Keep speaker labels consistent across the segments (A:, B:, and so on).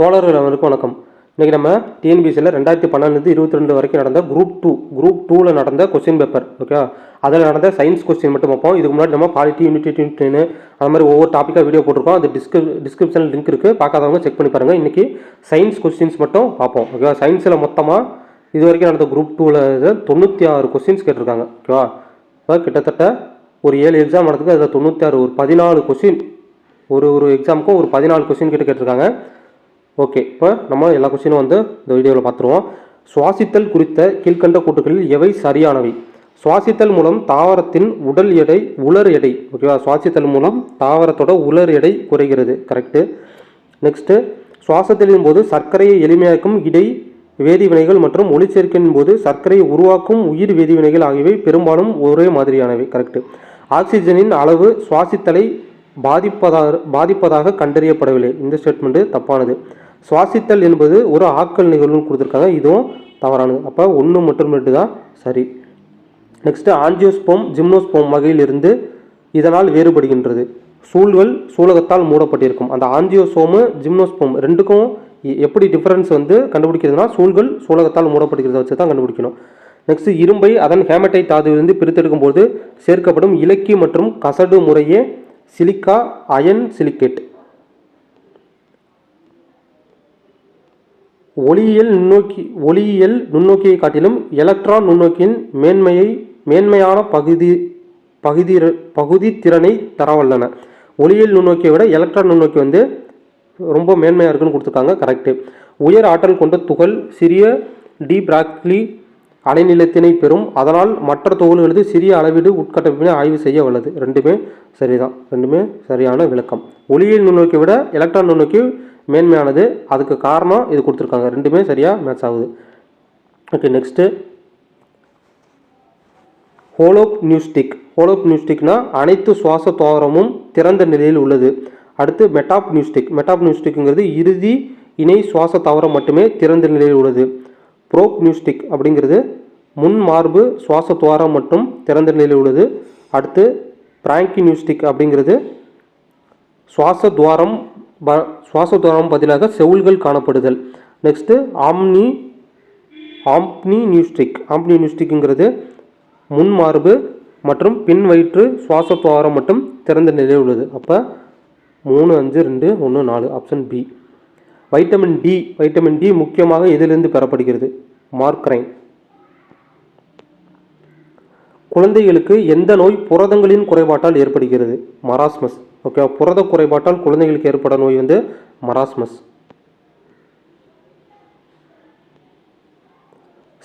A: தோழர்கள் அனைவருக்கும் வணக்கம் இன்றைக்கி நம்ம டிஎன்பிசியில் ரெண்டாயிரத்தி பன்னெண்டுலேருந்து இருபத்தி ரெண்டு வரைக்கும் நடந்த குரூப் டூ குரூப் டூவில் நடந்த கொஸ்டின் பேப்பர் ஓகே அதில் நடந்த சயின்ஸ் கொஸ்டின் மட்டும் பார்ப்போம் இதுக்கு முன்னாடி நம்ம பாலிட்டி யூனிட்டி யூனிட்னு அந்த மாதிரி ஒவ்வொரு டாப்பிக்காக வீடியோ போட்டிருக்கோம் அது டிஸ்கிரி டிஸ்கிரிப்ஷனில் லிங்க் இருக்குது பார்க்காதவங்க செக் பண்ணி பாருங்கள் இன்றைக்கி சயின்ஸ் கொஸ்டின்ஸ் மட்டும் பார்ப்போம் ஓகேவா சயின்ஸில் மொத்தமாக இது வரைக்கும் நடந்த குரூப் டூவில் தொண்ணூற்றி ஆறு கொஸ்டின்ஸ் கேட்டிருக்காங்க ஓகேவா இப்போ கிட்டத்தட்ட ஒரு ஏழு எக்ஸாம் நடந்ததுக்கு அதில் தொண்ணூற்றி ஆறு ஒரு பதினாலு கொஸ்டின் ஒரு ஒரு எக்ஸாமுக்கும் ஒரு பதினாலு கொஸ்டின் கிட்ட கேட்டிருக்காங்க ஓகே இப்போ நம்ம எல்லா கொஸ்டினும் வந்து இந்த வீடியோவில் பார்த்துருவோம். சுவாசித்தல் குறித்த கீழ்கண்ட கூட்டுகளில் எவை சரியானவை? சுவாசித்தல் மூலம் தாவரத்தின் உடல் எடை உலர் எடை. ஓகேவா சுவாசித்தல் மூலம் தாவரத்தோட உலர் எடை குறைகிறது. கரெக்டு நெக்ஸ்ட்டு சுவாசத்தின் போது சர்க்கரையை எளிமையாக்கும் இடை வேதிவினைகள் மற்றும் ஒளிச்சேர்க்கையின் போது சர்க்கரையை உருவாக்கும் உயிர் வேதிவினைகள் ஆகியவை பெரும்பாலும் ஒரே மாதிரியானவை. கரெக்டு ஆக்சிஜனின் அளவு சுவாசித்தலை பாதிப்பதாக பாதிப்பதாக கண்டறியப்படவில்லை. இந்த ஸ்டேட்மெண்ட்டு தப்பானது. சுவாசித்தல் என்பது ஒரு ஆக்கல் நிகழ்வுன்னு கொடுத்துருக்காங்க. இதுவும் தவறானது. அப்போ ஒன்று மற்றும் ரெண்டு தான் சரி. நெக்ஸ்ட்டு ஆஞ்சியோஸ்போம் ஜிம்னோஸ்போம் வகையிலிருந்து இதனால் வேறுபடுகின்றது. சூழ்கள் சூலகத்தால் மூடப்பட்டிருக்கும். அந்த ஆஞ்சியோசோமு ஜிம்னோஸ்போம் ரெண்டுக்கும் எப்படி டிஃப்ரென்ஸ் வந்து கண்டுபிடிக்கிறதுனா சூழ்கள் சூலகத்தால் மூடப்படுகிறத வச்சு தான் கண்டுபிடிக்கணும். நெக்ஸ்ட் இரும்பை அதன் ஹேமட்டை தாதுவிலிருந்து பிரித்தெடுக்கும் போது சேர்க்கப்படும் இலக்கி மற்றும் கசடு முறையே சிலிக்கா அயன் சிலிக்கேட். ஒளியியல் நுண்ணோக்கி ஒளியியல் நுண்ணோக்கியை காட்டிலும் எலக்ட்ரான் நுண்ணோக்கியின் மேன்மையை மேன்மையான பகுதி பகுதி பகுதி திறனை தரவல்லன. ஒளியியல் நுண்ணோக்கியை விட எலக்ட்ரான் நுண்ணோக்கி வந்து ரொம்ப மேன்மையாக இருக்குன்னு கொடுத்துருக்காங்க. கரெக்டு உயர் ஆற்றல் கொண்ட துகள் சிறிய டி பிராக்லி அலைநிலத்தினை பெறும். அதனால் மற்ற துகள்களது சிறிய அளவீடு உட்கட்டமைப்பினை ஆய்வு செய்ய வல்லது. ரெண்டுமே சரிதான். ரெண்டுமே சரியான விளக்கம். ஒளியியல் நுண்ணோக்கியை விட எலக்ட்ரான் நுண்ணோக்கி மேன்மையானது அதுக்கு காரணம் இது கொடுத்துருக்காங்க. ரெண்டுமே சரியாக மேட்ச் ஆகுது. ஓகே நெக்ஸ்ட்டு ஹோலோப் நியூஸ்டிக் ஹோலோப் நியூஸ்டிக்னா அனைத்து சுவாச தோரமும் திறந்த நிலையில் உள்ளது. அடுத்து மெட்டாப் நியூஸ்டிக் மெட்டாப் நியூஸ்டிக்ங்கிறது இறுதி இணை சுவாச தாவரம் மட்டுமே திறந்த நிலையில் உள்ளது. ப்ரோப் நியூஸ்டிக் அப்படிங்கிறது முன் மார்பு சுவாச துவாரம் மட்டும் திறந்த நிலையில் உள்ளது. அடுத்து பிராங்கி நியூஸ்டிக் அப்படிங்கிறது சுவாச துவாரம் ப சுவாச பதிலாக செவுள்கள் காணப்படுதல். நெக்ஸ்ட்டு ஆம்னி ஆம்ப்னி நியூஸ்டிக் ஆம்ப்னி நியூஸ்டிக்ங்கிறது முன் மார்பு மற்றும் பின் வயிற்று சுவாச மட்டும் திறந்த நிலையில் உள்ளது. அப்போ மூணு அஞ்சு ரெண்டு ஒன்று நாலு option B vitamin D vitamin D முக்கியமாக எதிலிருந்து பெறப்படுகிறது? மார்க்ரைன் குழந்தைகளுக்கு எந்த நோய் புரதங்களின் குறைபாட்டால் ஏற்படுகிறது? மராஸ்மஸ் ஓகே புரத குறைபாட்டால் குழந்தைகளுக்கு ஏற்பட நோய் வந்து மராஸ்மஸ்.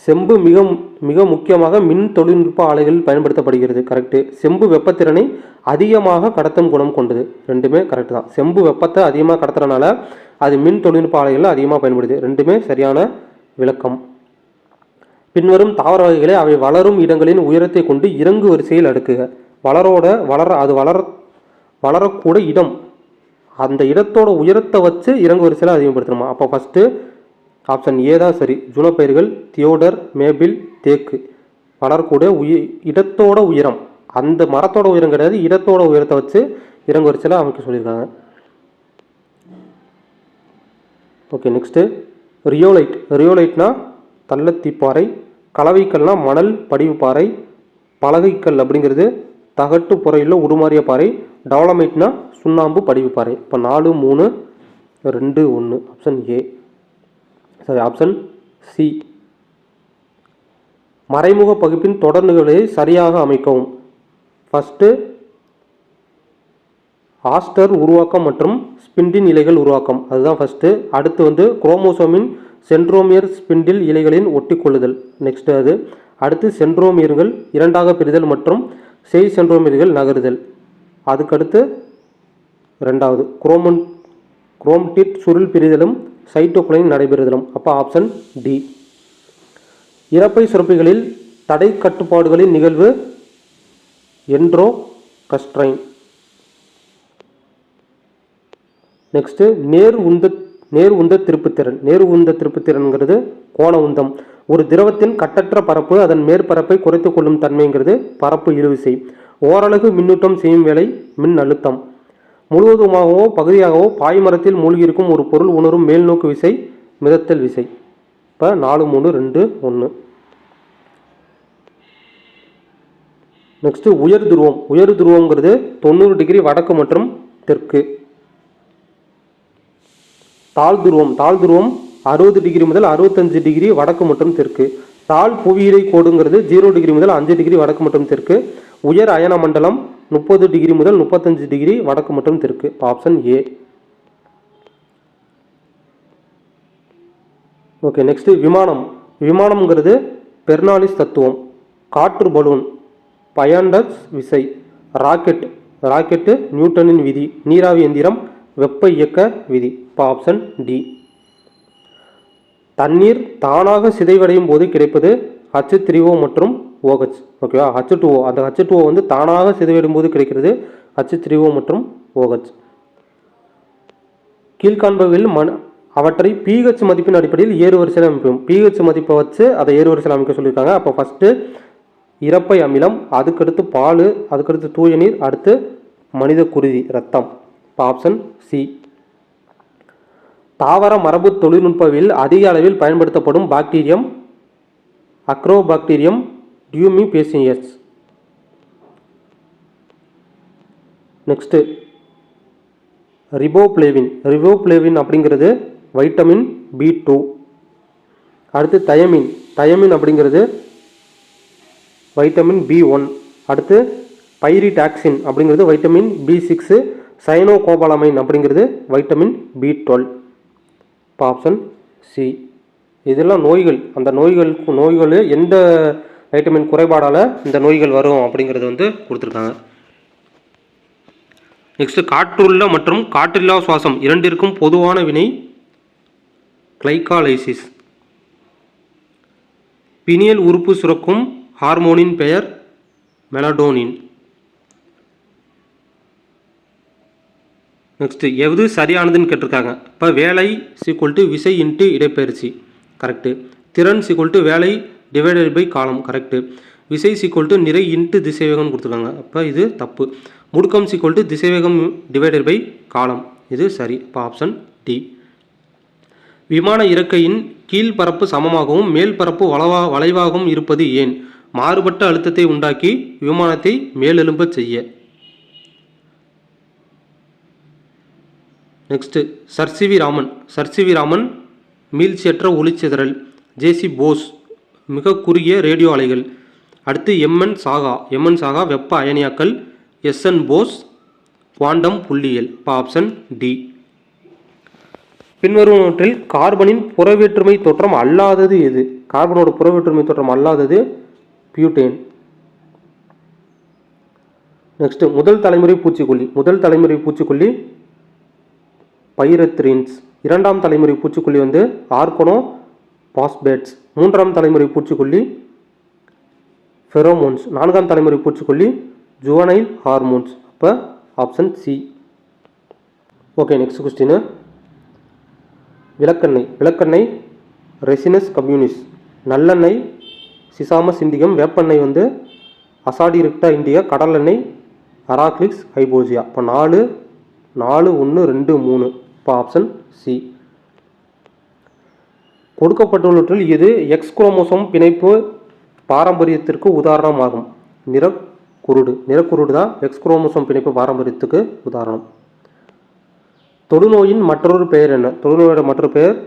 A: செம்பு மிக மிக முக்கியமாக மின் தொழில்நுட்ப ஆலைகளில் பயன்படுத்தப்படுகிறது கரெக்டு செம்பு வெப்பத்திறனை அதிகமாக கடத்தும் குணம் கொண்டது ரெண்டுமே கரெக்டு தான். செம்பு வெப்பத்தை அதிகமாக கடத்துறனால அது மின் தொழில்நுட்ப ஆலைகளில் அதிகமாக பயன்படுது ரெண்டுமே சரியான விளக்கம். பின்வரும் தாவர வகைகளை அவை வளரும் இடங்களின் உயரத்தை கொண்டு இறங்கு வரிசையில் அடுக்குக. வளரோட வளர அது வளர வளரக்கூட இடம். அந்த இடத்தோட உயரத்தை வச்சு இறங்கு வரிசையில் அதிகப்படுத்தணுமா? அப்போ ஃபஸ்ட்டு ஆப்ஷன் ஏ தான் சரி. ஜுனப்பயிர்கள் தியோடர் மேபிள் தேக்கு. வளரக்கூடிய உய இடத்தோட உயரம். அந்த மரத்தோட உயரம் கிடையாது இடத்தோட உயரத்தை வச்சு இறங்கு வரிசையில் அமைக்க சொல்லியிருக்காங்க. Okay next rhyolite. ரியோலைட்னா தள்ளத்தீப்பாறை கலவைக்கல்னால் மணல் படிவுப்பாறை பலகைக்கல் அப்படிங்கிறது தகட்டு புறையில் உருமாறிய பாறை டெவலமைட்னா சுண்ணாம்பு படிவுப்பாறை இப்போ நாலு மூணு ரெண்டு ஒன்று option A sorry option C மறைமுக பகுப்பின் தொடர் நிகழ்வை சரியாக அமைக்கவும். ஃபஸ்ட்டு ஆஸ்டர் உருவாக்கம் மற்றும் ஸ்பிண்டின் இலைகள் உருவாக்கம். அதுதான் ஃபஸ்ட்டு அடுத்து வந்து குரோமோசோமின் சென்ட்ரோமியர் ஸ்பிண்டில் இலைகளின் ஒட்டிக்கொள்ளுதல். நெக்ஸ்ட் அது. அடுத்து சென்ட்ரோமியர்கள் இரண்டாக பிரிதல் மற்றும் செய் சென்ட்ரோமியர்கள் நகருதல். அதுக்கடுத்து ரெண்டாவது குரோமன் குரோம்டிட் சுருள் பிரிதலும் சைட்டோகுலைன் நடைபெறுதலும். அப்போ ஆப்ஷன் டி இறப்பை சுரப்பிகளில் தடை கட்டுப்பாடுகளின் நிகழ்வு என்ட்ரோ கஸ்ட்ரைன் நெக்ஸ்ட்டு நேர் உந்த நேர் உந்த திருப்புத்திறன். நேர் உந்த திருப்புத்திறன்கிறது கோண உந்தம். ஒரு திரவத்தின் கட்டற்ற பரப்பு அதன் மேற்பரப்பை குறைத்துக் கொள்ளும் தன்மைங்கிறது பரப்பு இழுவிசை. ஓரலகு மின்னூட்டம் செய்யும் வேலை மின் அழுத்தம் முழுவதுமாகவோ பகுதியாகவோ பாய்மரத்தில் மூழ்கியிருக்கும் ஒரு பொருள் உணரும் மேல்நோக்கு விசை மிதத்தல் விசை. இப்போ நாலு மூணு ரெண்டு ஒன்று நெக்ஸ்ட்டு உயர் துருவம். உயர் துருவங்கிறது தொண்ணூறு டிகிரி வடக்கு மற்றும் தெற்கு. தாழ் துருவம். தாழ் துருவம் அறுபது டிகிரி முதல் அறுபத்தஞ்சு டிகிரி வடக்கு மற்றும் தெற்கு. தாழ் புவியிலை கோடுங்கிறது ஜீரோ டிகிரி முதல் அஞ்சு டிகிரி வடக்கு மற்றும் தெற்கு. உயர் அயன மண்டலம் முப்பது டிகிரி முதல் முப்பத்தஞ்சு டிகிரி வடக்கு மற்றும் தெற்கு. ஆப்ஷன் ஏ ஓகே நெக்ஸ்ட் விமானம். விமானம்ங்கிறது பெர்னாலிஸ் தத்துவம். காற்று பலூன் பயாண்டஸ் விசை ராக்கெட் ராக்கெட்டு நியூட்டனின் விதி நீராவி எந்திரம் வெப்ப இயக்க விதி. இப்போ ஆப்ஷன் டி தண்ணீர் தானாக சிதைவடையும் போது கிடைப்பது அச்சு த்ரீஓ மற்றும் ஓஹெச். ஓகேவா ஹச் டூ ஓ அந்த ஹச் டூ வந்து தானாக சிதைவிடும் போது கிடைக்கிறது ஹச் த்ரீஓ மற்றும் ஓஹெச். கீழ்காண்பவையில் மண் அவற்றை பிஹெச் மதிப்பின் அடிப்படையில் ஏறு வரிசையில் அமைப்போம். பிஹெச் மதிப்பை வச்சு அதை ஏறு வரிசையில் அமைக்க சொல்லியிருக்காங்க. அப்போ ஃபஸ்ட்டு இறப்பை அமிலம் அதுக்கடுத்து பால் அதுக்கடுத்து தூய நீர் அடுத்து மனித குருதி ரத்தம் இப்போ ஆப்ஷன் சி தாவர மரபு தொழில்நுட்பவில் அதிக அளவில் பயன்படுத்தப்படும் பாக்டீரியம் அக்ரோபாக்டீரியம் டியூமி எஸ் நெக்ஸ்ட்டு ரிபோப்ளேவின் ரிபோப்ளேவின் அப்படிங்கிறது வைட்டமின் பி டூ அடுத்து தயமின் தயமின் அப்படிங்கிறது வைட்டமின் பி ஒன் அடுத்து பைரிடாக்சின் அப்படிங்கிறது வைட்டமின் பி சிக்ஸு சைனோகோபாலமைன் அப்படிங்கிறது வைட்டமின் பி டுவெல் இப்போ ஆப்ஷன் சி இதெல்லாம் நோய்கள். அந்த நோய்களுக்கு நோய்கள் எந்த வைட்டமின் குறைபாடால் இந்த நோய்கள் வரும் அப்படிங்கிறது வந்து கொடுத்துருக்காங்க. நெக்ஸ்ட் காற்றுள்ள மற்றும் காற்றில்லா சுவாசம் இரண்டிற்கும் பொதுவான வினை கிளைகாலைசிஸ் பினியல் உறுப்பு சுரக்கும் ஹார்மோனின் பெயர் மெலடோனின் நெக்ஸ்ட்டு எது சரியானதுன்னு கேட்டிருக்காங்க. இப்போ வேலை சீக்குவல் டு விசை இன்ட்டு இடப்பெயர்ச்சி. கரெக்டு திறன் சீக்குவல் டு வேலை டிவைடட் பை காலம் கரெக்டு விசை சீக்குவல் டு நிறை இன்ட்டு திசைவேகம்னு கொடுத்துருக்காங்க. அப்போ இது தப்பு. முடுக்கம் சீக்குவல் டு திசைவேகம் டிவைடட் பை காலம் இது சரி. இப்போ ஆப்ஷன் டி விமான இறக்கையின் கீழ்பரப்பு சமமாகவும் மேல் பரப்பு வளவா வளைவாகவும் இருப்பது ஏன்? மாறுபட்ட அழுத்தத்தை உண்டாக்கி விமானத்தை மேலெழும்பச் செய்ய. Next Sir C V Raman. Sir C V Raman மீள்ச்சியற்ற ஒளிச்சிதறல். J C Bose. மிக குறுகிய ரேடியோ அலைகள். அடுத்து எம்என் சாகா. எம்என் சாகா வெப்ப அயனியாக்கல். எஸ்என் போஸ். குவாண்டம் புள்ளியியல். இப்போ ஆப்ஷன் டி. பின்வருவற்றில் கார்பனின் புறவேற்றுமை தோற்றம் அல்லாதது எது? கார்பனோட புறவேற்றுமை தோற்றம் அல்லாதது பியூட்டேன். நெக்ஸ்ட் முதல் தலைமுறை பூச்சிக்கொல்லி. முதல் தலைமுறை பூச்சிக்கொல்லி பைரத்ரின்ஸ். இரண்டாம் தலைமுறை பூச்சிக்கொல்லி வந்து ஆர்கனோ பாஸ்பேட்ஸ். மூன்றாம் தலைமுறை பூச்சிக்கொல்லி ஃபெரோமோன்ஸ் நான்காம் தலைமுறை பூச்சிக்கொல்லி ஜுவனைல் ஹார்மோன்ஸ் அப்போ option C okay next question விளக்கெண்ணெய். விளக்கெண்ணெய் ரெசினஸ் கம்யூனிஸ் நல்லெண்ணெய் சிசாமஸ் சிந்திகம் வேப்பெண்ணெய் வந்து அசாடிரிக்டா இந்தியா கடலெண்ணெய் அராக்லிக்ஸ் ஹைபோசியா இப்போ நாலு நாலு ஒன்று ரெண்டு மூணு. இப்போ ஆப்ஷன் சி கொடுக்கப்பட்டுள்ளவற்றில் இது எக்ஸ் குரோமோசோம் பிணைப்பு பாரம்பரியத்திற்கு உதாரணமாகும். நிறக்குருடு நிறக்குருடு தான் எக்ஸ் குரோமோசோம் பிணைப்பு பாரம்பரியத்துக்கு உதாரணம். தொழுநோயின் மற்றொரு பெயர் என்ன? தொழுநோயோட மற்றொரு பெயர்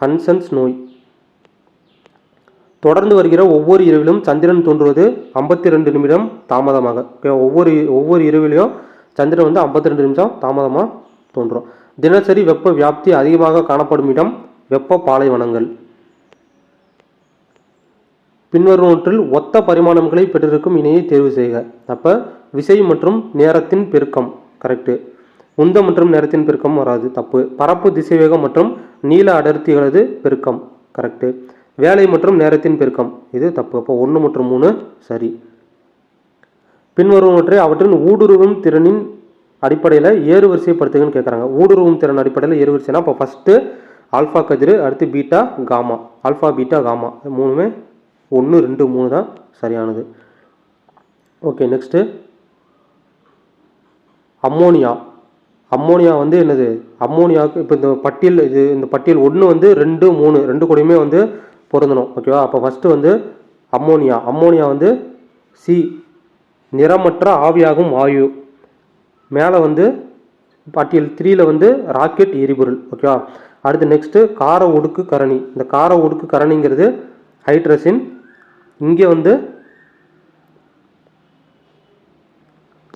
A: ஹன்சன்ஸ் நோய். தொடர்ந்து வருகிற ஒவ்வொரு இரவிலும் சந்திரன் தோன்றுவது ஐம்பத்தி ரெண்டு நிமிடம் தாமதமாக. ஒவ்வொரு ஒவ்வொரு இரவிலையும் சந்திரன் வந்து ஐம்பத்தி ரெண்டு நிமிஷம் தாமதமாக தோன்றும். தினசரி வெப்ப வியாப்தி அதிகமாக காணப்படும் இடம் வெப்ப பாலைவனங்கள். பின்வருவற்றில் ஒத்த பரிமாணங்களை பெற்றிருக்கும் இணையை தேர்வு செய்க. அப்போ விசை மற்றும் நேரத்தின் பெருக்கம் கரெக்டு உந்த மற்றும் நேரத்தின் பெருக்கம் வராது தப்பு. பரப்பு திசைவேகம் மற்றும் நீள அடர்த்திகளது பெருக்கம் கரெக்டு வேலை மற்றும் நேரத்தின் பெருக்கம் இது தப்பு. அப்போ ஒன்று மற்றும் மூணு சரி. பின்வருவற்றை அவற்றின் ஊடுருவும் திறனின் அடிப்படையில் ஏறு வரிசைப்படுத்துங்கன்னு கேட்குறாங்க ஊடுருவும் திறன் அடிப்படையில் ஏறு வரிசைனா இப்போ ஃபஸ்ட்டு ஆல்ஃபா கதிர் அடுத்து beta gamma. Alpha beta gamma. மூணுமே ஒன்று ரெண்டு மூணு தான் சரியானது. Okay next ammonia. அம்மோனியா வந்து என்னது? அம்மோனியாவுக்கு இப்போ இந்த பட்டியல் இது இந்த பட்டியல் ஒன்று வந்து ரெண்டு மூணு ரெண்டு கூடயுமே வந்து பொருந்தணும். ஓகேவா அப்போ ஃபஸ்ட்டு வந்து அம்மோனியா. அம்மோனியா வந்து சி நிறமற்ற ஆவியாகும் வாயு மேலே வந்து பட்டியல் த்ரீயில் வந்து ராக்கெட் எரிபொருள். ஓகேவா அடுத்து நெக்ஸ்ட்டு கார ஒடுக்கு கரணி. இந்த கார ஒடுக்கு கரணிங்கிறது ஹைட்ரசின் இங்கே வந்து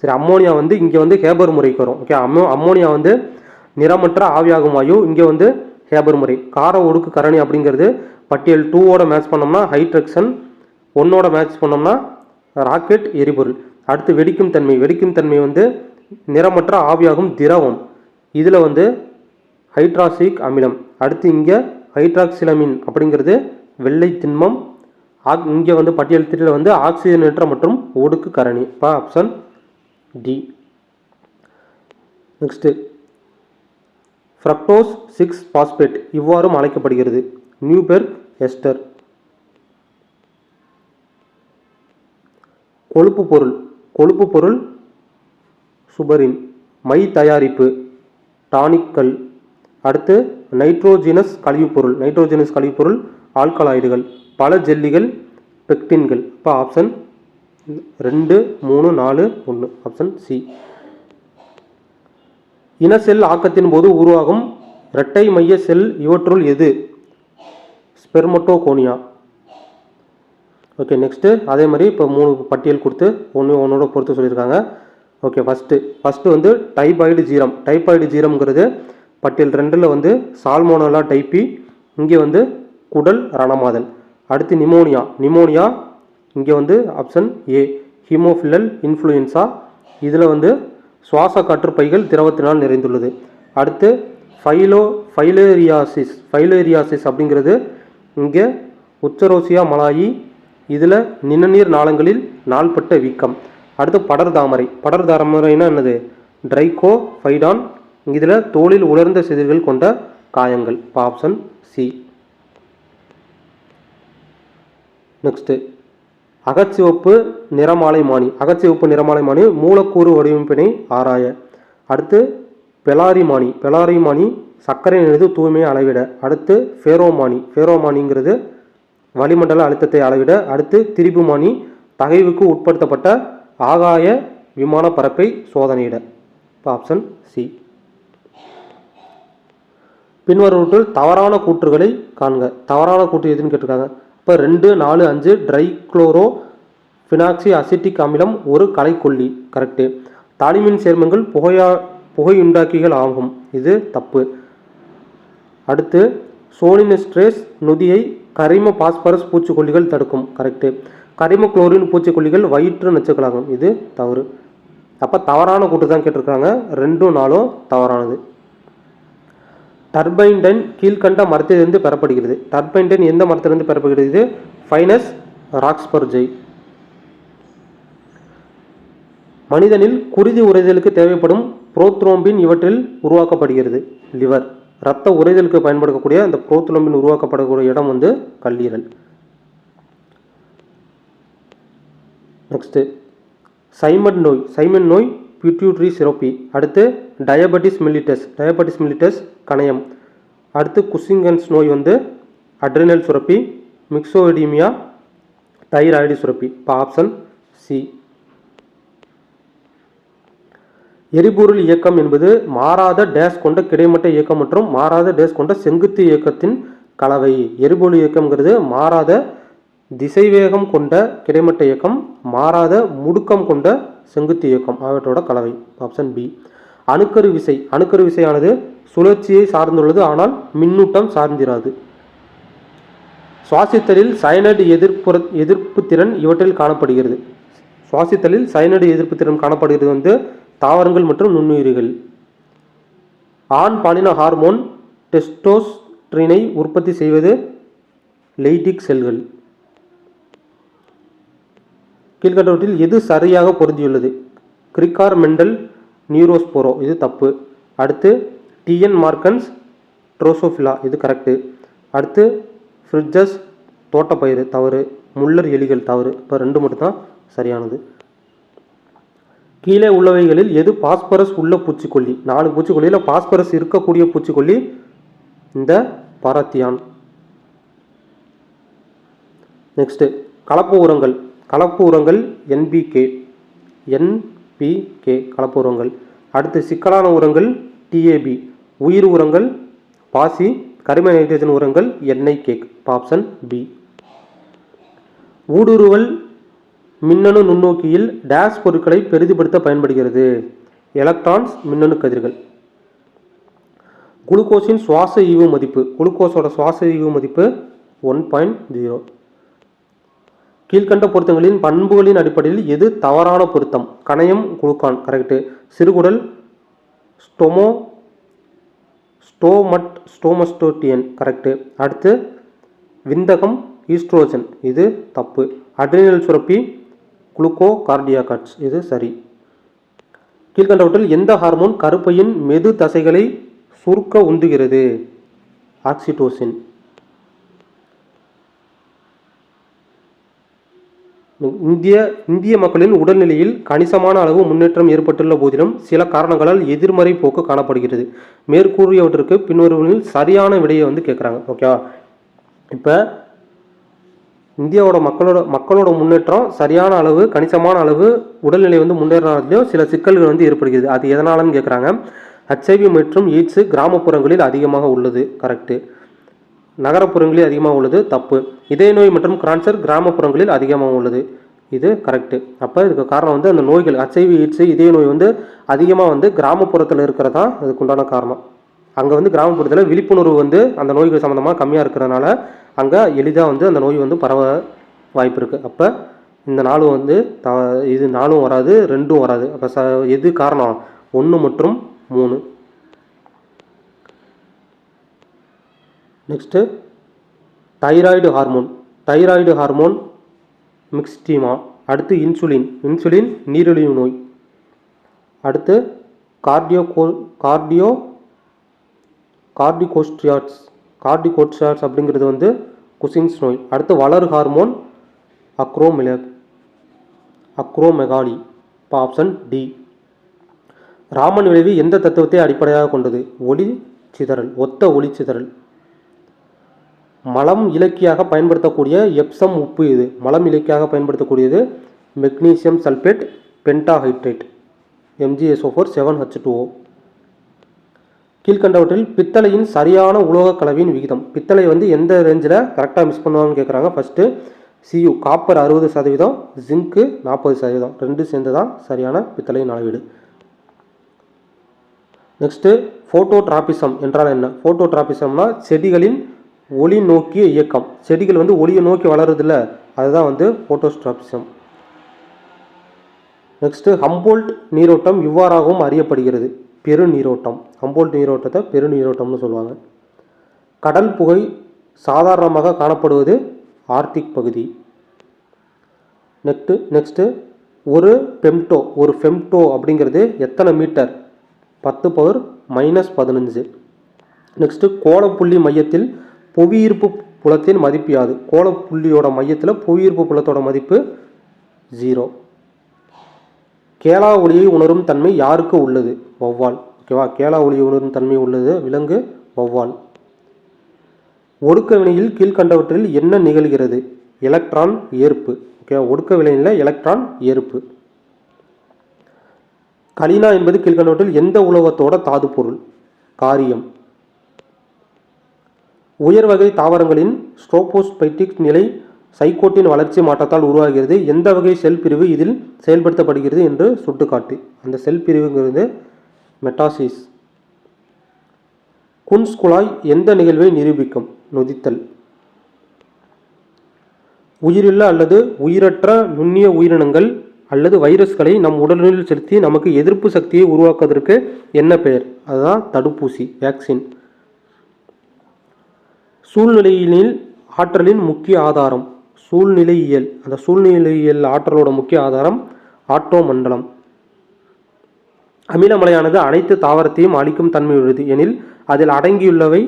A: சரி அம்மோனியா வந்து இங்கே வந்து ஹேபர் முறைக்கு வரும். ஓகே அம்மோ அம்மோனியா வந்து நிறமற்ற ஆவியாகும் வாயு இங்கே வந்து ஹேபர் முறை. கார ஒடுக்கு கரணி அப்படிங்கிறது பட்டியல் டூவோட மேட்ச் பண்ணோம்னா ஹைட்ரக்ஷன் ஒன்னோட மேட்ச் பண்ணோம்னா ராக்கெட் எரிபொருள். அடுத்து வெடிக்கும் தன்மை. வெடிக்கும் தன்மை வந்து நிறமற்ற ஆவியாகும் திரவம். இதில் வந்து ஹைட்ராசிக் அமிலம். அடுத்து இங்கே ஹைட்ராக்சிலமின் அப்படிங்கிறது வெள்ளை திண்மம். ஆக் இங்கே வந்து பட்டியல் திட்டில் வந்து ஆக்சிஜனேற்ற மற்றும் ஒடுக்கு கரணி. இப்போ option D. Next fructose six phosphate இவ்வாறும் அழைக்கப்படுகிறது. Neuberg ester. கொழுப்பு பொருள். கொழுப்பு பொருள் சுபரின். மை தயாரிப்பு. டானிக்கல். அடுத்து நைட்ரோஜினஸ் கழிவுப்பொருள். நைட்ரோஜினஸ் கழிவுப்பொருள் ஆல்கலாய்டுகள். பல ஜெல்லிகள் பெக்டின்கள். இப்போ ஆப்ஷன் ரெண்டு மூணு நாலு ஒன்று ஆப்ஷன் சி இன செல் ஆக்கத்தின் போது உருவாகும் இரட்டை மைய செல் இவற்றுள் எது? ஸ்பெர்மட்டோகோனியா ஓகே நெக்ஸ்ட்டு அதே மாதிரி இப்போ மூணு பட்டியல் கொடுத்து ஒன்று ஒன்றோட பொறுத்து சொல்லியிருக்காங்க. ஓகே ஃபஸ்ட்டு ஃபஸ்ட்டு வந்து டைபாய்டு ஜீரம். டைபாய்டு ஜீரம்ங்கிறது பட்டியல் ரெண்டில் வந்து சால்மோனலா டைப்பி இங்கே வந்து குடல் ரணமாதல். அடுத்து நிமோனியா. நிமோனியா இங்கே வந்து ஆப்ஷன் ஏ ஹீமோஃபிலல் இன்ஃப்ளூயன்ஸா இதில் வந்து சுவாச காற்றுப்பைகள் திரவத்தினால் நிறைந்துள்ளது. அடுத்து ஃபைலோ ஃபைலேரியாசிஸ் ஃபைலேரியாசிஸ் அப்படிங்கிறது இங்கே உச்சரோசியா மலாயி இதில் நிணநீர் நாளங்களில் நாள்பட்ட வீக்கம். அடுத்து படர் தாமரை படர் தாமரைனா என்னது? ட்ரைகோ ஃபைடான் இதில் தோலில் உலர்ந்த செதில்கள் கொண்ட காயங்கள். ஆப்ஷன் சி நெக்ஸ்ட்டு அகச்சிவப்பு நிறமாலை மானி அகச்சிவப்பு நிறமாலை மானி மூலக்கூறு வடிவமைப்பினை ஆராய. அடுத்து பெலாரிமானி பெலாரிமானி சர்க்கரை நிறுது தூய்மையை அளவிட. அடுத்து ஃபேரோமானி ஃபேரோமானிங்கிறது வளிமண்டல அழுத்தத்தை அளவிட. அடுத்து திரிபுமானி தகைவுக்கு உட்படுத்தப்பட்ட ஆகாய விமான பரப்பை சோதனையிட. ஆப்ஷன் சி பின்வருவற்றில் தவறான கூற்றுகளை காண்க. தவறான கூற்று எதுன்னு கேட்டிருக்காங்க. இப்போ ரெண்டு நாலு அஞ்சு ட்ரை குளோரோ ஃபினாக்சி அசிட்டிக் அமிலம் ஒரு கலைக்கொல்லி கரெக்டு தாலிமின் சேர்மங்கள் புகையா புகையுண்டாக்கிகள் ஆகும். இது தப்பு. அடுத்து சோலினஸ்ட்ரேஸ் நொதியை கரிம பாஸ்பரஸ் பூச்சிக்கொல்லிகள் தடுக்கும். கரெக்டு கரிம குளோரின் பூச்சிக்கொல்லிகள் வயிற்று நச்சுக்களாகும். இது தவறு. அப்போ தவறான கூட்டு தான் கேட்டிருக்காங்க. ரெண்டும் நாளும் தவறானது. டர்பைண்டன் கீழ்கண்ட மரத்திலிருந்து பெறப்படுகிறது. டர்பைண்டன் எந்த மரத்திலிருந்து பெறப்படுகிறது? ஃபைனஸ் ராக்ஸ்பர்ஜை. மனிதனில் குருதி உறைதலுக்கு தேவைப்படும் புரோத்ரோம்பின் இவற்றில் உருவாக்கப்படுகிறது. லிவர். இரத்த உறைதலுக்கு பயன்படுத்தக்கூடிய அந்த புரோத்ரோம்பின் உருவாக்கப்படக்கூடிய இடம் வந்து கல்லீரல். நெக்ஸ்ட்டு. சைமன் நோய். சைமன் நோய் பிட்யூட்ரி சிரோப்பி அடுத்து டயபெட்டிஸ் மில்லிட்டஸ் டயபெட்டிஸ் மில்லிட்டஸ் கணையம். அடுத்து குசிங்கன்ஸ் நோய் வந்து அட்ரினல் சுரப்பி மிக்சோடிமியா தைராய்டு சுரப்பி. இப்போ ஆப்ஷன் சி எரிபொருள் இயக்கம் என்பது மாறாத டேஸ் கொண்ட கிடைமட்ட இயக்கம் மற்றும் மாறாத டேஸ் கொண்ட செங்குத்து இயக்கத்தின் கலவை. எரிபொருள் இயக்கம்ங்கிறது மாறாத திசைவேகம் கொண்ட கிடைமட்ட இயக்கம் மாறாத முடுக்கம் கொண்ட செங்குத்து இயக்கம் ஆகியவற்றோட கலவை ஆப்ஷன் பி அணுக்கரு விசை அணுக்கரு விசையானது சுழற்சியை சார்ந்துள்ளது ஆனால் மின்னூட்டம் சார்ந்திராது. சுவாசித்தலில் சயனைடு எதிர்ப்புற எதிர்ப்பு திறன் இவற்றில் காணப்படுகிறது. சுவாசித்தலில் சயனைடு எதிர்ப்பு திறன் காணப்படுகிறது வந்து தாவரங்கள் மற்றும் நுண்ணுயிரிகள். ஆண் பாலின ஹார்மோன் டெஸ்டோஸ்ட்ரினை உற்பத்தி செய்வது லைட்டிக் செல்கள். கீழ்கண்டவற்றில் எது சரியாக பொருந்தியுள்ளது? கிரிக்கார் மெண்டல் நியூரோஸ்போரோ. இது தப்பு. அடுத்து டிஎன் மார்க்கன்ஸ் ட்ரோசோஃபிலா இது கரெக்டு அடுத்து ஃப்ரிட்ஜஸ் தோட்டப்பயிறு. தவறு. முள்ளர் எலிகள் தவறு. இப்போ ரெண்டு மட்டும்தான் சரியானது. கீழே உள்ளவைகளில் எது பாஸ்பரஸ் உள்ள பூச்சிக்கொல்லி? நாலு பூச்சிக்கொல்லியில் பாஸ்பரஸ் இருக்கக்கூடிய பூச்சிக்கொல்லி இந்த பாரத்தியான். நெக்ஸ்ட்டு கலப்பு உரங்கள். கலப்பு உரங்கள் என்பிகே என்பிகே கலப்பு உரங்கள் அடுத்து சிக்கலான உரங்கள் டிஏபி உயிர் உரங்கள் பாசி கரிம நைட்ரஜன் உரங்கள் எண்ணெய் கேக் ஆப்ஷன் பி. ஊடுருவல் மின்னணு நுண்ணோக்கியில் டேஷ் பொருட்களை பெரிதுபடுத்த பயன்படுகிறது. எலக்ட்ரான்ஸ் மின்னணு கதிர்கள். குளுக்கோஸின் சுவாச ஈவு மதிப்பு. குளுக்கோஸோட சுவாச ஈவு மதிப்பு ஒன் பாயிண்ட் ஜீரோ. கீழ்கண்ட பொருத்தங்களின் பண்புகளின் அடிப்படையில் எது தவறான பொருத்தம்? கணையம் குளுக்கான் கரெக்டு சிறுகுடல் ஸ்டொமோ ஸ்டோமட் ஸ்டோமஸ்டோட்டியன் கரெக்டு அடுத்து விந்தகம் ஈஸ்ட்ரோஜன் இது தப்பு. அட்ரினல் சுரப்பி குளுக்கோ கார்டியாகட்ஸ் இது சரி. கீழ்கண்டவற்றில் எந்த ஹார்மோன் கருப்பையின் மெது தசைகளை சுருக்க உந்துகிறது? ஆக்சிடோசின். இந்திய இந்திய மக்களின் உடல்நிலையில் கணிசமான அளவு முன்னேற்றம் ஏற்பட்டுள்ள போதிலும் சில காரணங்களால் எதிர்மறை போக்கு காணப்படுகிறது. மேற்கூறியவற்றிற்கு பின்வருவதில் சரியான விடையை வந்து கேட்குறாங்க. ஓகேவா இப்போ இந்தியாவோட மக்களோட மக்களோட முன்னேற்றம் சரியான அளவு கணிசமான அளவு உடல்நிலை வந்து முன்னேறினாலையும் சில சிக்கல்கள் வந்து ஏற்படுகிறது. அது எதனாலன்னு கேட்குறாங்க. ஹெச்ஐவி மற்றும் எய்ட்ஸு கிராமப்புறங்களில் அதிகமாக உள்ளது. கரெக்டு நகரப்புறங்களில் அதிகமாக உள்ளது தப்பு. இதய நோய் மற்றும் கிரான்சர் கிராமப்புறங்களில் அதிகமாக உள்ளது. இது கரெக்டு அப்போ இதுக்கு காரணம் வந்து அந்த நோய்கள் ஹெச்ஐவி எய்ட்ஸு இதய நோய் வந்து அதிகமாக வந்து கிராமப்புறத்தில் இருக்கிறது தான் உண்டான காரணம். அங்கே வந்து கிராமப்புறத்தில் விழிப்புணர்வு வந்து அந்த நோய்கள் சம்மந்தமாக கம்மியாக இருக்கிறதுனால அங்கே எளிதாக வந்து அந்த நோய் வந்து பரவ வாய்ப்பு இருக்குது அப்போ இந்த நாளும் வந்து த இது நாலும் வராது ரெண்டும் வராது. அப்போ ச எது காரணம்? ஒன்று மற்றும் மூணு. Next thyroid hormone thyroid hormone myxoedema அடுத்து இன்சுலின் இன்சுலின் நீரிழிவு நோய். அடுத்து கார்டியோ கோ கார்டியோ கார்டிகோஸ்ட்ரியாட்ஸ் கார்டிகோஸ்ட்ரியாட்ஸ் அப்படிங்கிறது வந்து குசிங்ஸ் நோய். அடுத்து வளர் ஹார்மோன் அக்ரோமெல அக்ரோமெகாலி இப்போ ஆப்ஷன் டி ராமன் விளைவு எந்த தத்துவத்தை அடிப்படையாக கொண்டது? ஒளி சிதறல். ஒத்த ஒளி சிதறல். மலம் இலக்கியாக பயன்படுத்தக்கூடிய எப்சம் உப்பு இது. மலம் இலக்கியாக பயன்படுத்தக்கூடியது magnesium sulphate pentahydrate M G S O four seven H two கீழ்கண்டவற்றில் பித்தளையின் சரியான உலோக கலவையின் விகிதம். பித்தளை வந்து எந்த ரேஞ்சில் கரெக்டாக மிஸ் பண்ணுவாங்கன்னு கேட்குறாங்க ஃபஸ்ட்டு சியு காப்பர் அறுபது சதவீதம் ஜிங்க்கு நாற்பது சதவீதம். ரெண்டு சேர்ந்து தான் சரியான பித்தளையின் அளவீடு. நெக்ஸ்ட்டு ஃபோட்டோட்ராபிசம் என்றால் என்ன? ஃபோட்டோட்ராபிசம்னா செடிகளின் ஒளி நோக்கிய இயக்கம். செடிகள் வந்து ஒளியை நோக்கி வளருதில்ல அதுதான் வந்து போட்டோஸ்ட்ராபிசம் நெக்ஸ்ட்டு ஹம்போல்ட் நீரோட்டம் இவ்வாறாகவும் அறியப்படுகிறது. பெருநீரோட்டம். ஹம்போல்ட் நீரோட்டத்தை பெருநீரோட்டம்னு சொல்லுவாங்க. கடல் புகை சாதாரணமாக காணப்படுவது ஆர்டிக் பகுதி. நெக்ஸ்ட்டு நெக்ஸ்ட்டு ஒரு பெம்டோ ஒரு ஃபெம்டோ அப்படிங்கிறது எத்தனை மீட்டர்? பத்து பவர் மைனஸ் பதினஞ்சு நெக்ஸ்ட்டு கோலப்புள்ளி மையத்தில் புவியீர்ப்பு புலத்தின் மதிப்பு யாது? கோலப்புள்ளியோட மையத்தில் புவியீர்ப்பு புலத்தோட மதிப்பு ஜீரோ கேளா ஒளியை உணரும் தன்மை யாருக்கு உள்ளது? வௌவால். ஓகேவா கேளா ஒளியை உணரும் தன்மை உள்ளது விலங்கு வௌவால். ஒடுக்க வினையில் கீழ்கண்டவற்றில் என்ன நிகழ்கிறது? எலக்ட்ரான் ஏற்பு. ஓகே ஒடுக்க வினையில் எலக்ட்ரான் ஏற்பு. கலினா என்பது கீழ்கண்டவற்றில் எந்த உலோகத்தோட தாது பொருள் காரியம். உயர் வகை தாவரங்களின் ஸ்ட்ரோபோஸ்பைட்டிக் நிலை சைக்கோட்டின் வளர்ச்சி மாற்றத்தால் உருவாகிறது. எந்த வகை செல் பிரிவு இதில் செயல்படுத்தப்படுகிறது என்று சுட்டுக்காட்டு. அந்த செல் பிரிவுங்கிறது மெட்டாசிஸ். குன்ஸ் குழாய் எந்த நிகழ்வை நிரூபிக்கும்? நொதித்தல். உயிரில்ல அல்லது உயிரற்ற நுண்ணிய உயிரினங்கள் அல்லது வைரஸ்களை நம் உடலில் செலுத்தி நமக்கு எதிர்ப்பு சக்தியை உருவாக்குவதற்கு என்ன பெயர்? அதுதான் தடுப்பூசி வேக்சின். சூழ்நிலையினில் ஆற்றலின் முக்கிய ஆதாரம் சூழ்நிலையியல். அந்த சூழ்நிலையியல் ஆற்றலோட முக்கிய ஆதாரம் ஆட்டோ மண்டலம் அமிலமலையானது அனைத்து தாவரத்தையும் அழிக்கும் தன்மையுள்ளது எனில் அதில் அடங்கியுள்ளவை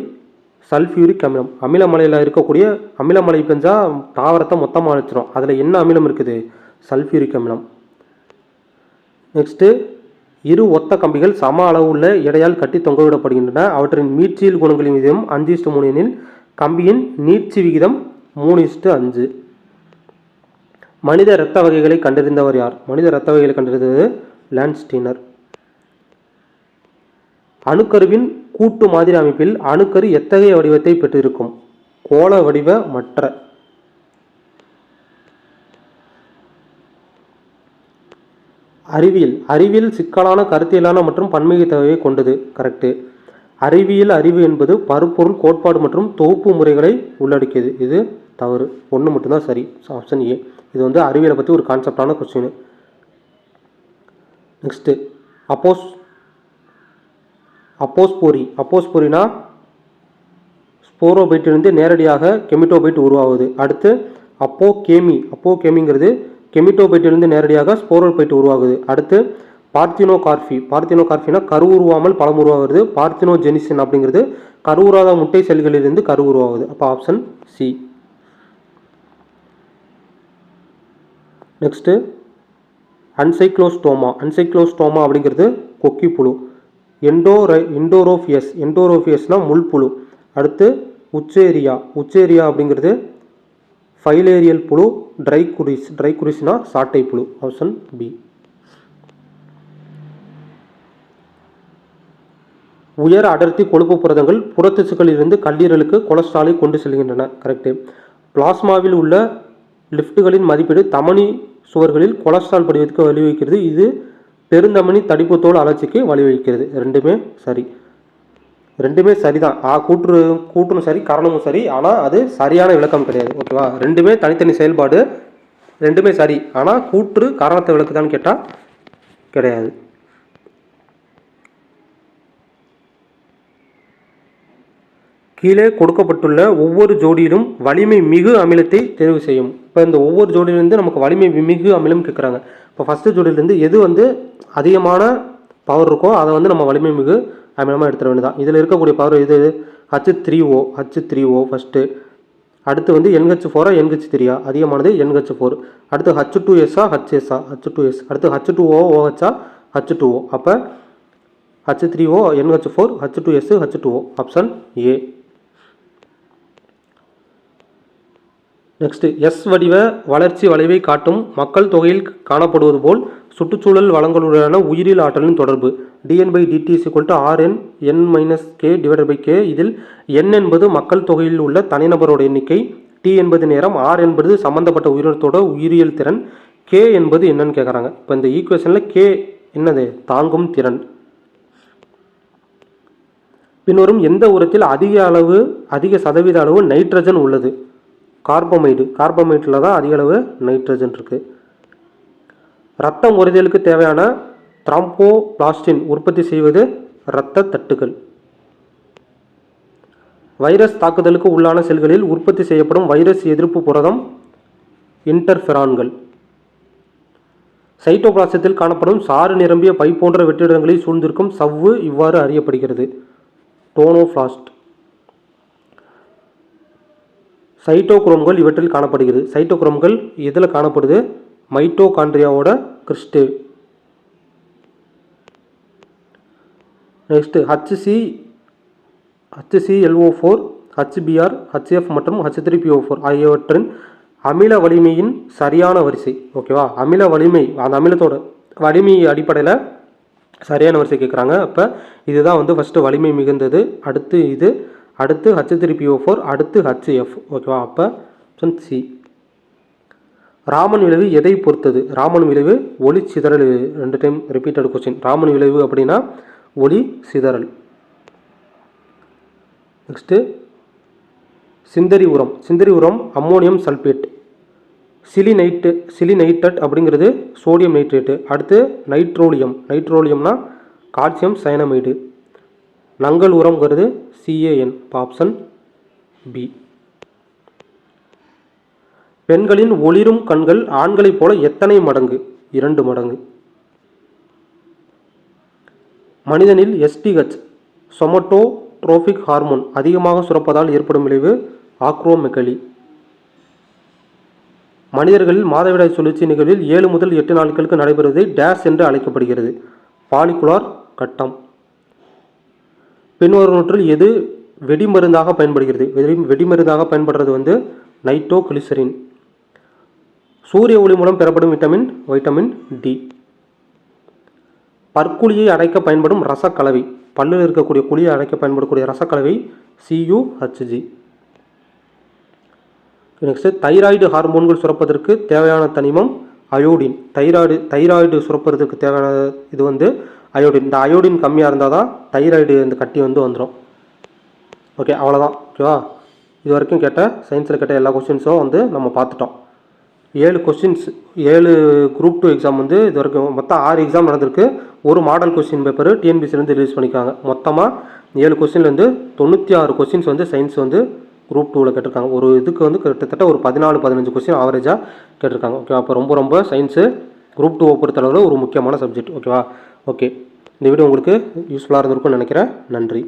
A: சல்ஃபியூரிக் அமிலம். அமிலமலையில் இருக்கக்கூடிய அமிலமலை பெஞ்சால் தாவரத்தை மொத்தமாக அழிச்சிடும் அதில் என்ன அமிலம் இருக்குது? சல்ஃபியூரிக் அமிலம். நெக்ஸ்ட்டு இரு ஒத்த கம்பிகள் சம அளவுள்ள எடையால் கட்டி தொங்கவிடப்படுகின்றன. அவற்றின் மீட்சியல் குணங்களின் விதம் அஞ்சு இஸ்டு மூணு எனில் கம்பியின் நீட்சி விகிதம் மூணு இஸ்டு அஞ்சு. மனித இரத்த வகைகளை கண்டறிந்தவர் யார்? மனித இரத்த வகைகளை கண்டறிந்தது லான்ஸ்டீனர். அணுக்கருவின் கூட்டு மாதிரி அமைப்பில் அணுக்கரு எத்தகைய வடிவத்தை பெற்றிருக்கும்? கோள வடிவ மற்ற. அறிவியல். அறிவியல் சிக்கலான கருத்தியலான மற்றும் பன்மைய கொண்டது. கரெக்டு அறிவியல் அறிவு என்பது பருப்பொருள் கோட்பாடு மற்றும் தொகுப்பு முறைகளை உள்ளடக்கியது. இது தவறு. ஒன்று மட்டும்தான் சரி. ஆப்ஷன் ஏ இது வந்து அறிவியலை பற்றி ஒரு கான்செப்டான கொஸ்டின் நெக்ஸ்ட்டு அப்போஸ் அப்போஸ்போரி அப்போஸ்போரினா ஸ்போரோபைட்டிலிருந்து நேரடியாக கெமிட்டோபைட் உருவாகுது. அடுத்து அப்போ கேமி அப்போ கேமிங்கிறது கெமிட்டோபைட்டிலிருந்து நேரடியாக ஸ்போரோபைட் உருவாகுது. அடுத்து பார்த்தினோ கார்ஃபி. பார்த்தினோ கார்ஃபினா கரு உருவாமல் பழம் உருவாகிறது. பார்த்தினோ ஜெனிசன் அப்படிங்கிறது கருவுறாத முட்டை செல்களிலிருந்து கரு உருவாகுது. அப்போ option C next ancylostoma. Ancylostoma அப்படிங்கிறது கொக்கி புழு. எண்டோரை எண்டோரோஃபியஸ் எண்டோரோஃபியஸ்னால் முள்புழு அடுத்து உச்சேரியா. உச்சேரியா அப்படிங்கிறது ஃபைலேரியல் புழு ட்ரை குரிஸ் ட்ரைகுரிஸ் ட்ரைகுரிஸ்னா சாட்டை புழு. ஆப்ஷன் பி உயர் அடர்த்தி கொழுப்பு புரதங்கள் புறத்திசுக்களிலிருந்து கல்லீரலுக்கு கொலஸ்ட்ராலை கொண்டு செல்கின்றன. கரெக்டு பிளாஸ்மாவில் உள்ள லிஃப்ட்டுகளின் மதிப்பீடு தமனி சுவர்களில் கொலஸ்ட்ரால் படிவதற்கு வழிவகுக்கிறது. இது பெருந்தமனி தடிப்புத்தோல் அலர்ச்சிக்கு வழிவகுக்கிறது. ரெண்டுமே சரி. ரெண்டுமே சரிதான். ஆ கூற்று கூற்றும் சரி காரணமும் சரி. ஆனால் அது சரியான விளக்கம் கிடையாது. ஓகேவா ரெண்டுமே தனித்தனி செயல்பாடு. ரெண்டுமே சரி. ஆனால் கூற்று காரணத்தை விளக்குதான்னு கேட்டால் கிடையாது. கீழே கொடுக்கப்பட்டுள்ள ஒவ்வொரு ஜோடியிலும் வலிமை மிகு அமிலத்தை தேர்வு செய்யும். இப்போ இந்த ஒவ்வொரு ஜோடியிலேருந்து நமக்கு வலிமை மிகு அமிலம் கேட்குறாங்க இப்போ ஃபஸ்ட்டு ஜோடியிலேருந்து எது வந்து அதிகமான பவர் இருக்கோ அதை வந்து நம்ம வலிமை மிகு அமிலமாக எடுத்துட வேண்டியதான் இதில் இருக்கக்கூடிய பவர் இது H three O H three O first அடுத்து வந்து என்ஹெச் ஃபோரா என்ஹெச் த்ரீயா அதிகமானது என்ஹெச் ஃபோர் அடுத்து ஹச் டூ எஸ்ஸா ஹச் எஸ்ஸா ஹச் டூ எஸ் அடுத்து ஹச் டூ ஓ ஓஹெச்சா ஹச் டூ ஓ அப்போ H three O N H four H two S H two O option A next S வடிவ வளர்ச்சி வளைவை காட்டும் மக்கள் தொகையில் காணப்படுவது போல் சுற்றுச்சூழல் வளங்களுடனான உயிரியல் ஆற்றலின் தொடர்பு. D N by D T equal to R N N minus K divide by K இதில் என் என்பது மக்கள் தொகையில் உள்ள தனிநபரோட எண்ணிக்கை. டி என்பது நேரம் ஆர் என்பது சம்பந்தப்பட்ட உயிரினத்தோட உயிரியல் திறன். கே என்பது என்னன்னு கேட்குறாங்க இப்போ இந்த ஈக்குவேஷனில் கே என்னது? தாங்கும் திறன். பின்வரும் எந்த உரத்தில் அதிக அளவு அதிக சதவீத அளவு நைட்ரஜன் உள்ளது? கார்பமைடு கார்பமைட்டில் தான் அதிக அளவு நைட்ரஜன் இருக்குது ரத்தம் உறுதியலுக்கு தேவையான திராம்போபிளாஸ்டின் உற்பத்தி செய்வது இரத்த தட்டுகள். வைரஸ் தாக்குதலுக்கு உள்ளான செல்களில் உற்பத்தி செய்யப்படும் வைரஸ் எதிர்ப்பு புரதம் இன்டர்ஃபெரான்கள் சைட்டோபிளாசத்தில் காணப்படும் சாறு நிரம்பிய பை போன்ற வெற்றிடங்களை சூழ்ந்திருக்கும் சவ்வு இவ்வாறு அறியப்படுகிறது. டோனோபிளாஸ்ட் சைட்டோக்ரோம்கள் இவற்றில் காணப்படுகிறது. சைட்டோக்ரோம்கள் எதில் காணப்படுது? மைட்டோகாண்ட்ரியாவோட cristae. Next H C C H C L O four H B R H F மற்றும் H three P O four ஆகியவற்றின் அமில வலிமையின் சரியான வரிசை. ஓகேவா? அமில வலிமை அந்த அமிலத்தோட வலிமை அடிப்படையில் சரியான வரிசை கேட்குறாங்க அப்போ இதுதான் வந்து ஃபஸ்ட்டு வலிமை மிகுந்தது. அடுத்து இது அடுத்து H three P O four அடுத்து ஹச்எஃப் ஓகேவா? அப்போ சி ராமன் விளைவு எதை பொறுத்தது? ராமன் விளைவு ஒளி சிதறல் ரெண்டு டைம் ரிப்பீட்டட் கொஸ்டின் ராமன் விளைவு அப்படின்னா ஒளி சிதறல். நெக்ஸ்ட்டு சிந்தரி உரம். சிந்தரி உரம் அம்மோனியம் சல்பேட் சிலிநைட்டு சிலிநைட்டட் அப்படிங்கிறது சோடியம் நைட்ரேட்டு அடுத்து நைட்ரோலியம் நைட்ரோலியம்னா கால்சியம் சயனமைடு நங்கல் உரம்ங்கிறது சிஏஎன் ஆப்ஷன் பி பெண்களின் ஒளிரும் கண்கள் ஆண்களைப் போல எத்தனை மடங்கு? இரண்டு மடங்கு. மனிதனில் எஸ்டிஹெச் சொமட்டோ ட்ரோபிக் ஹார்மோன் அதிகமாக சுரப்பதால் ஏற்படும் விளைவு ஆக்ரோமெகலி மனிதர்களில் மாதவிடாய் சுழற்சி நிகழ்வில் ஏழு முதல் எட்டு நாட்களுக்கு நடைபெறுவதை டேஸ் என்று அழைக்கப்படுகிறது. பாலிகுலார் கட்டம். பின்வருவற்றில் எது வெடிமருந்தாக பயன்படுகிறது? வெடி வெடிமருந்தாக பயன்படுறது வந்து நைட்ரோகிளிசரின். சூரிய ஒளி மூலம் பெறப்படும் விட்டமின் வைட்டமின் டி. பற்குழியை அடைக்க பயன்படும் ரசக்கலவை. பல்லில் இருக்கக்கூடிய குழியை அடைக்க பயன்படக்கூடிய ரசக்கலவை சியுஹெச்ஜி நெக்ஸ்ட் தைராய்டு ஹார்மோன்கள் சுரப்பதற்கு தேவையான தனிமம் அயோடின். தைராய்டு தைராய்டு சுரப்பதற்கு தேவையான இது வந்து அயோடின் இந்த அயோடின் கம்மியாக இருந்தால் தான் தைராய்டு இந்த கட்டி வந்து வந்துடும் ஓகே அவ்வளோதான் ஓகேவா? இது வரைக்கும் கேட்ட சயின்ஸில் கேட்ட எல்லா கொஸ்டின்ஸும் வந்து நம்ம பார்த்துட்டோம். ஏழு கொஸ்டின்ஸ் ஏழு குரூப் டூ எக்ஸாம் வந்து இது வரைக்கும் மொத்தம் ஆறு எக்ஸாம் நடந்திருக்கு. ஒரு மாடல் கொஸ்டின் பேப்பர் டிஎன்பிசிலேருந்து ரிலீஸ் பண்ணியிருக்காங்க மொத்தமாக ஏழு கொஸ்டின்லேருந்து தொண்ணூற்றி ஆறு கொஸ்டின்ஸ் வந்து சயின்ஸ் வந்து குரூப் டூவில் கேட்டிருக்காங்க. ஒரு இதுக்கு வந்து கிட்டத்தட்ட ஒரு பதினாலு பதினஞ்சு கொஸ்டின் ஆவரேஜாக கேட்டிருக்காங்க. ஓகேவா? அப்போ ரொம்ப ரொம்ப சயின்ஸு குரூப் டூவை பொறுத்தளவில் ஒரு முக்கியமான சப்ஜெக்ட் ஓகேவா? ஓகே. இந்த வீடியோ உங்களுக்கு யூஸ்ஃபுல்லாக இருந்திருக்கும்னு நினைக்கிறேன். நன்றி.